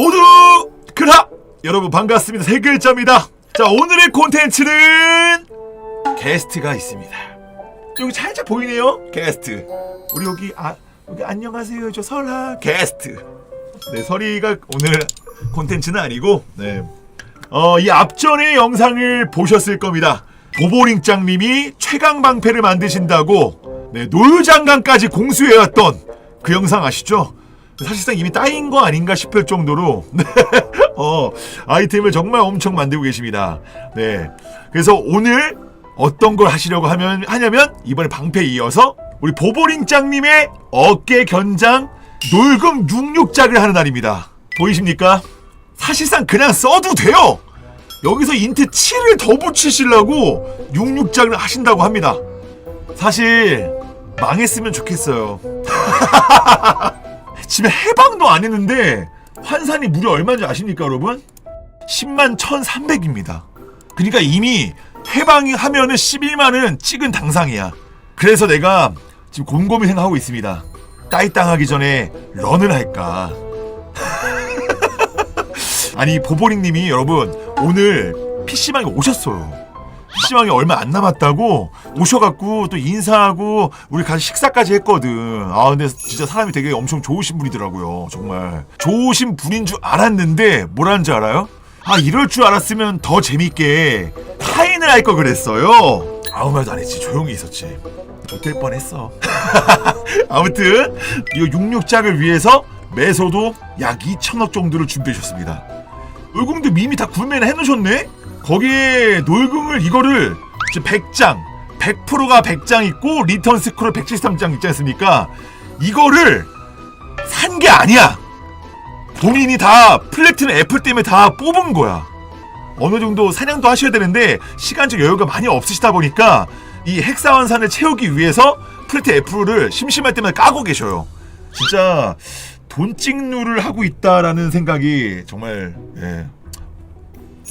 모두 그라! 여러분 반갑습니다. 세 글자입니다. 자 오늘의 콘텐츠는 게스트가 있습니다. 여기 살짝 보이네요? 게스트. 우리 여기 아 여기 안녕하세요. 저 설아 게스트. 네 설이가 오늘 콘텐츠는 아니고 네. 어, 이 앞전의 영상을 보셨을 겁니다. 보보링짱님이 최강 방패를 만드신다고 네, 노유장관까지 공수해왔던 그 영상 아시죠? 사실상 이미 따인 거 아닌가 싶을 정도로 네, 어, 아이템을 정말 엄청 만들고 계십니다. 네. 그래서 오늘 어떤 걸 하시려고 하면 하냐면 이번에 방패에 이어서 우리 보보링짱님의 어깨 견장 놀금 66작을 하는 날입니다. 보이십니까? 사실상 그냥 써도 돼요. 여기서 인트 7을 더 붙이시려고 66작을 하신다고 합니다. 사실 망했으면 좋겠어요. 집에 해방도 안 했는데 환산이 무려 얼마인지 아십니까 여러분? 10만 1300입니다. 그러니까 이미 해방이 하면은 11만은 찍은 당상이야. 그래서 내가 지금 곰곰이 생각하고 있습니다. 따이 땅하기 전에 런을 할까? 아니 보보링님이 여러분 오늘 PC방에 오셨어요. PC방이 얼마 안 남았다고 오셔갖고 또 인사하고 우리 같이 식사까지 했거든. 아 근데 진짜 사람이 되게 엄청 좋으신 분이더라고요. 정말 좋으신 분인 줄 알았는데 뭐라는 줄 알아요? 아 이럴 줄 알았으면 더 재밌게 타인을 할 걸 그랬어요. 아무 말도 안 했지. 조용히 있었지. 못될 뻔했어. 아무튼 이 66장을 위해서 매소도 약 2천억 정도를 준비해 주셨습니다. 놀궁도 이미 다 구매를 해놓으셨네? 거기에 놀궁을 이거를 지금 100장 100%가 100장 있고 리턴 스크롤 173장 있지 않습니까? 이거를 산 게 아니야 본인이 다 플래티넘 애플 때문에 다 뽑은 거야 어느 정도 사냥도 하셔야 되는데 시간적 여유가 많이 없으시다 보니까 이 헥사원산을 채우기 위해서 플래티 애플을 심심할 때마다 까고 계셔요 진짜 돈 찍누를 하고 있다라는 생각이 정말 예.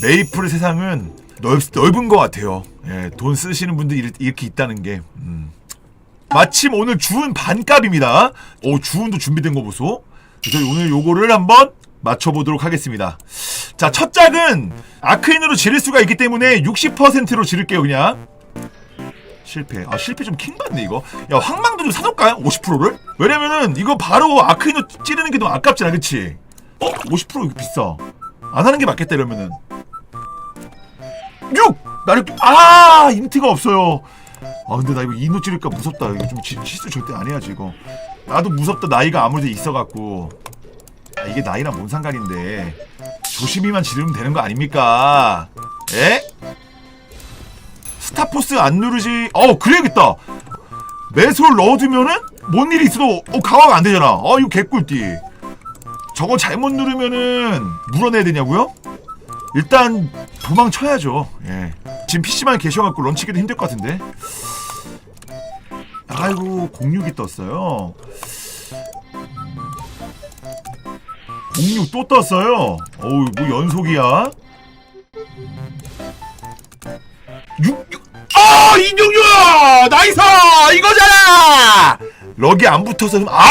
메이플 세상은 넓, 넓은 것 같아요. 예, 돈 쓰시는 분들이 이렇- 이렇게 있다는 게. 음. 마침 오늘 주운 반값입니다. 오, 주운도 준비된 거 보소. 그래서 오늘 요거를 한번 맞춰보도록 하겠습니다. 자, 첫 짝은 아크인으로 지를 수가 있기 때문에 60%로 지를게요, 그냥. 실패. 아, 실패 좀 킹받네, 이거. 야, 황망도 좀 사줄까요? 50%를? 왜냐면은, 이거 바로 아크인으로 찌르는 게 너무 아깝잖아, 그치? 어? 50% 이거 비싸. 안 하는 게 맞겠다, 이러면은. 6! 나를, 아! 인트가 없어요. 아, 근데 나 이거 인노 찌를까 무섭다. 이거 좀 지- 실수 절대 안 해야지, 이거. 나도 무섭다, 나이가 아무래도 있어갖고. 아, 이게 나이랑 뭔 상관인데. 조심히만 지르면 되는 거 아닙니까? 에? 스타포스 안 누르지. 어, 그래야겠다. 매솔 넣어두면은 뭔 일이 있어도 어, 강화가 안 되잖아. 어, 이거 개꿀띠. 저거 잘못 누르면은 물어내야 되냐고요? 일단 도망쳐야죠. 예. 지금 PC방에 계셔갖고 런치기도 힘들 것 같은데. 아이고 06이 떴어요. 06 또 떴어요. 어우 뭐 연속이야? 6, 6. 아 인종류야 나이스 이거잖아. 럭이 안 붙어서 좀- 아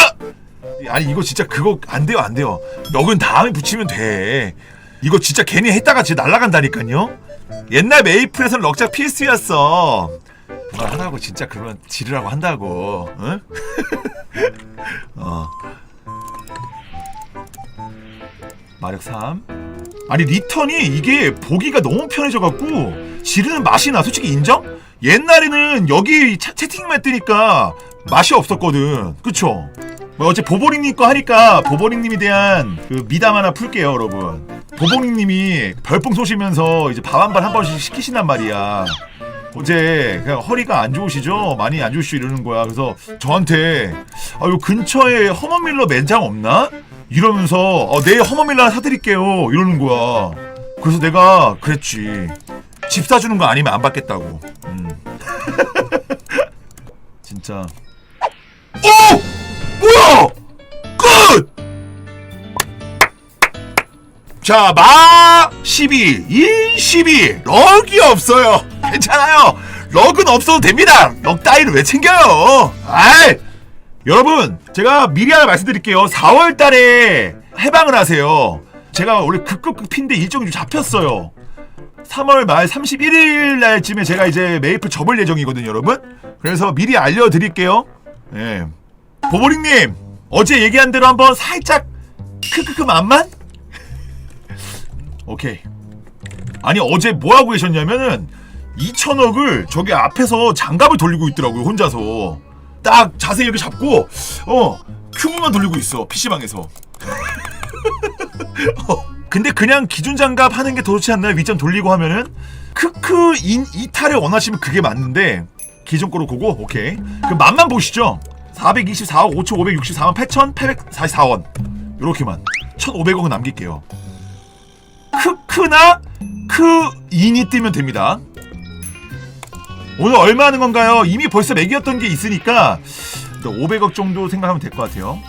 아니 이거 진짜 그거 안 돼요 안 돼요. 럭은 다음에 붙이면 돼. 이거 진짜 괜히 했다가 진짜 날라간다니까요. 옛날 메이플에선 럭작 필수였어. 뭘 하라고 진짜 그러면 지르라고 한다고. 응? 어. 마력 3. 아니 리턴이 이게 보기가 너무 편해져 갖고 지르는 맛이 나 솔직히 인정? 옛날에는 여기 차- 채팅만 뜨니까 맛이 없었거든 그쵸? 뭐 어제 보보링님 거 하니까 보보링님에 대한 그 미담 하나 풀게요 여러분 보보링님이 별풍 쏘시면서 이제 밥한번한 번씩 시키신단 말이야 어제 그냥 허리가 안 좋으시죠? 많이 안 좋으시죠? 이러는 거야 그래서 저한테 아, 요 근처에 허머밀러 매장 없나? 이러면서 어, 내일 허머밀러 하나 사드릴게요 이러는 거야 그래서 내가 그랬지 집 사주는 거 아니면 안 받겠다고 음. 진짜 오! 뭐야! 자, 마 12, 1 12. 럭이 없어요. 괜찮아요. 럭은 없어도 됩니다. 럭 따위를 왜 챙겨요? 아이! 여러분, 제가 미리 하나 말씀드릴게요. 4월 달에 해방을 하세요. 제가 원래 급급급 핀데 일정이 좀 잡혔어요 3월 말 31일 날쯤에 제가 이제 메이플 접을 예정이거든요 여러분 그래서 미리 알려드릴게요 예 보보링님 어제 얘기한 대로 한번 살짝 크크크 만만? 오케이. 아니 어제 뭐 하고 계셨냐면은 2천억을 저기 앞에서 장갑을 돌리고 있더라고요 혼자서. 딱 자세 이렇게 잡고 어 큐브만 돌리고 있어 PC방에서. 어, 근데 그냥 기준 장갑 하는 게 더 좋지 않나요? 위점 돌리고 하면은? 크크 인 이탈을 원하시면 그게 맞는데 기존 거로 보고 오케이. 그 맛만 보시죠. 424억 5,564만 8,844원. 요렇게만. 1,500억은 남길게요 크크나 크인이 뜨면 됩니다 오늘 얼마 하는 건가요? 이미 벌써 매기였던 게 있으니까 500억 정도 생각하면 될 것 같아요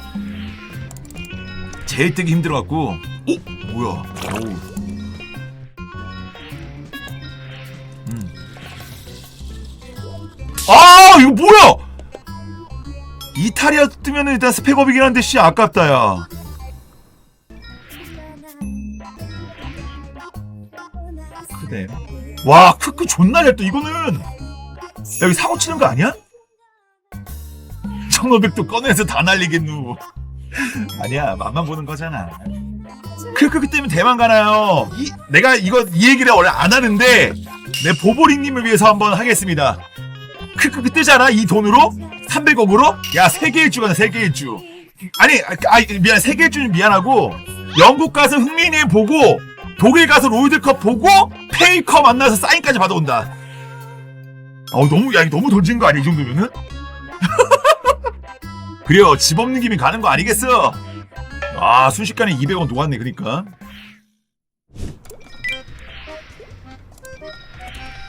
제일 뜨기 힘들어갖고 오 뭐야 오. 음. 아 이거 뭐야 이탈리아 뜨면은 일단 스펙업이긴 한데 씨 아깝다 야 그대 와 크크 존나 잘떠 이거는. 여기 사고 치는 거 아니야? 1500도 꺼내서 다 날리겠누. 아니야 맛만 보는 거잖아. 크크크 때문에 대만 가나요? 이, 내가 이거 이 얘기를 원래 안 하는데 내 보보링님을 위해서 한번 하겠습니다. 크크크 뜨잖아 이 돈으로? 300억으로? 야 세계 일주가네 세계 일주. 아니 아 아, 미안 세계 일주는 미안하고 영국 가서 흥민이 보고 독일 가서 롤드컵 보고 페이커 만나서 사인까지 받아온다. 어 너무 야 이거 너무 던진 거 아니야 이 정도면은? 그래요 집 없는 김에 가는 거 아니겠어? 아 순식간에 200원 녹았네 그러니까.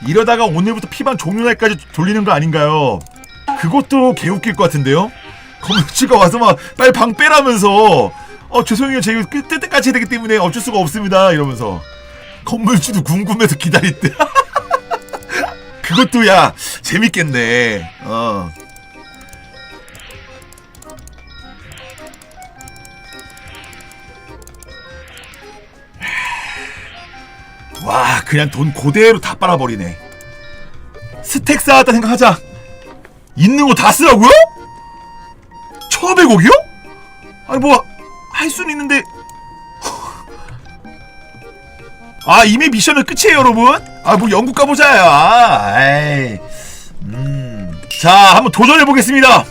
이러다가 오늘부터 피방 종료날까지 돌리는 거 아닌가요? 그것도 개웃길 것 같은데요? 건물주가 와서 막 빨리 방 빼라면서 어 죄송해요. 저희 끝 때까지 해야 되기 때문에 어쩔 수가 없습니다. 이러면서 건물주도 궁금해서 기다릴 때 그것도 야 재밌겠네. 어. 와 그냥 돈 그대로 다 빨아버리네. 스택 쌓았다 생각하자. 있는 거 다 쓰라고요? 1500억이요? 아니 뭐 할 수는 있는데. 아 이미 미션은 끝이에요 여러분. 아 뭐 영국 가보자요 아, 에이. 음자 한번 도전해 보겠습니다.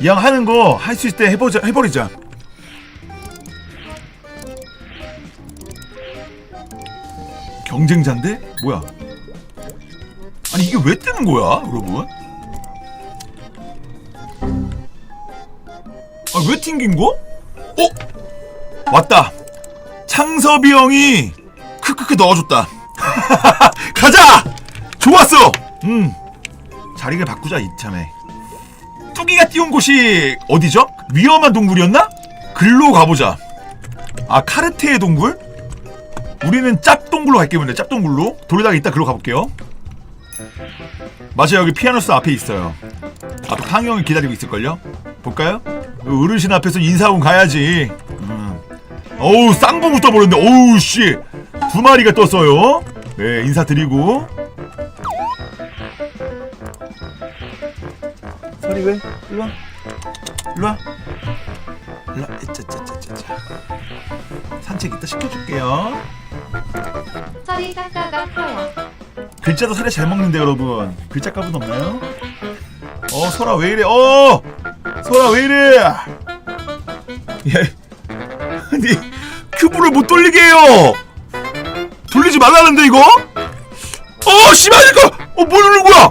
이왕 하는 거 할 수 있을 때 해보자 해버리자. 경쟁자인데? 뭐야? 아니 이게 왜 뜨는 거야 여러분? 아왜 튕긴 거? 어? 왔다. 창섭이 형이 크크크 넣어줬다. 가자! 좋았어! 음. 자리를 바꾸자 이참에. 뚜기가 띄운 곳이 어디죠? 위험한 동굴이었나? 글로 가보자. 아 카르테의 동굴? 우리는 짭동굴로 갈게요 근데. 짭동굴로. 돌리다가 이따 글로 가볼게요. 맞아요. 여기 피아노스 앞에 있어요. 앞에 팡이 형이 기다리고 있을걸요? 볼까요? 그 어르신 앞에서 인사하고 가야지. 음. 어우 쌍봉을 떠버렸네. 어우 씨두 마리가 떴어요. 네 인사드리고. 서리 왜? 일로와. 일로와. 일로와. 짜짜짜짜짜 산책 이따 시켜줄게요. 서리 깎아가 커요. 글자도 살이 잘 먹는데 여러분. 글자 값은 없나요? 어 소라 왜 이래? 어! 소라 왜 이래? 예 아니 큐브를 못 돌리게 해요. 돌리지 말라는데 이거? 어 씨발 이거! 어뭐 누른 거야?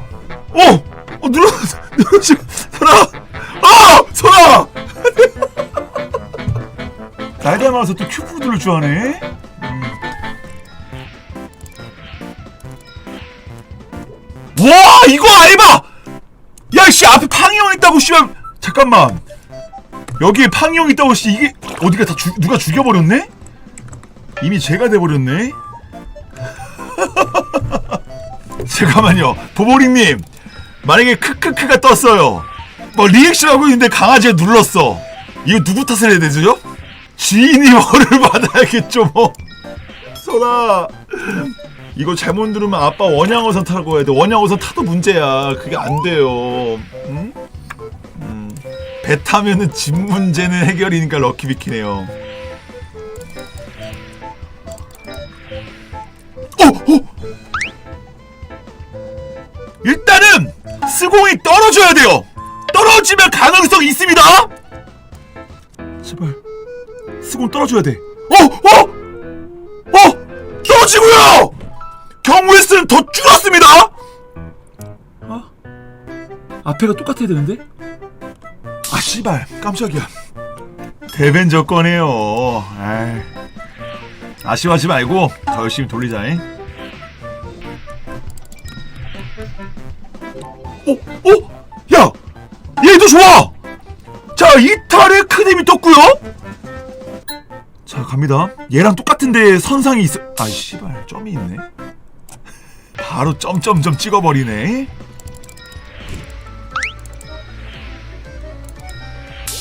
어 어 눌러 눌러지 소라 어 소라 날 닮아서 또 큐브를 돌릴 줄 아네. 와 이거 알바! 야씨 앞에 팡이 형 있다고 씨발! 잠깐만 여기에 팡이 형 있다고 씨 이게 어디가 다 주, 누가 죽여버렸네? 이미 죄가 돼버렸네? 잠깐만요. 보보링님 만약에 크크크가 떴어요. 뭐 리액션 하고 있는데 강아지가 눌렀어. 이거 누구 탓을 해야 되죠? 지인이 벌을 받아야겠죠 뭐. 소라 이거 잘못 누르면 아빠 원양어선 타라고 해야 돼. 원양어선 타도 문제야. 그게 안 돼요. 응? 음. 배 타면은 집 문제는 해결이니까 럭키비키네요 어! 어! 일단은 스공이 떨어져야 돼요 떨어지면 가능성 있습니다 제발 스공 떨어져야 돼 어! 어! 어! 떨어지고요! 경우의 수는 더 줄었습니다! 아? 앞에가 똑같아야 되는데? 아, 씨발. 깜짝이야. 대벤저 꺼네요. 아이. 아쉬워하지 말고 더 열심히 돌리자잉. 어? 어? 야! 얘도 좋아! 자, 이탈의 크림이 떴고요 자, 갑니다. 얘랑 똑같은데 선상이 있어. 아, 씨발. 점이 있네. 바로 점점점 찍어버리네.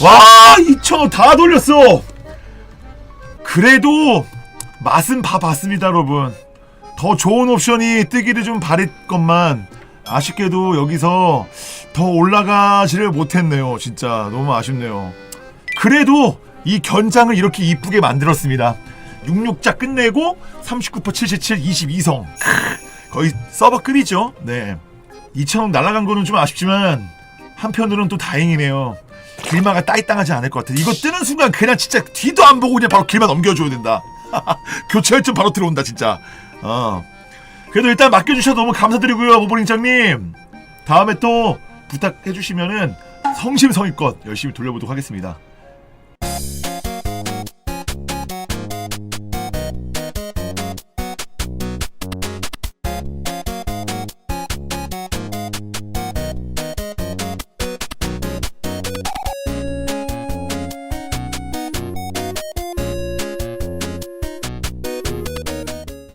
와, 2,000원 다 돌렸어. 그래도 맛은 봐봤습니다, 여러분. 더 좋은 옵션이 뜨기를 좀 바랬건만 아쉽게도 여기서 더 올라가지를 못했네요. 진짜 너무 아쉽네요. 그래도 이 견장을 이렇게 이쁘게 만들었습니다. 66자 끝내고 39% 77 22성. 거의 서버급이죠. 네. 2,000원 날아간 거는 좀 아쉽지만 한편으로는 또 다행이네요. 길마가 따이땅하지 않을 것 같아. 이거 뜨는 순간 그냥 진짜 뒤도 안 보고 그냥 바로 길마 넘겨줘야 된다. 교체할점 바로 들어온다 진짜. 어. 그래도 일단 맡겨주셔서 너무 감사드리고요, 모보링장님. 다음에 또 부탁해주시면은 성심성의껏 열심히 돌려보도록 하겠습니다.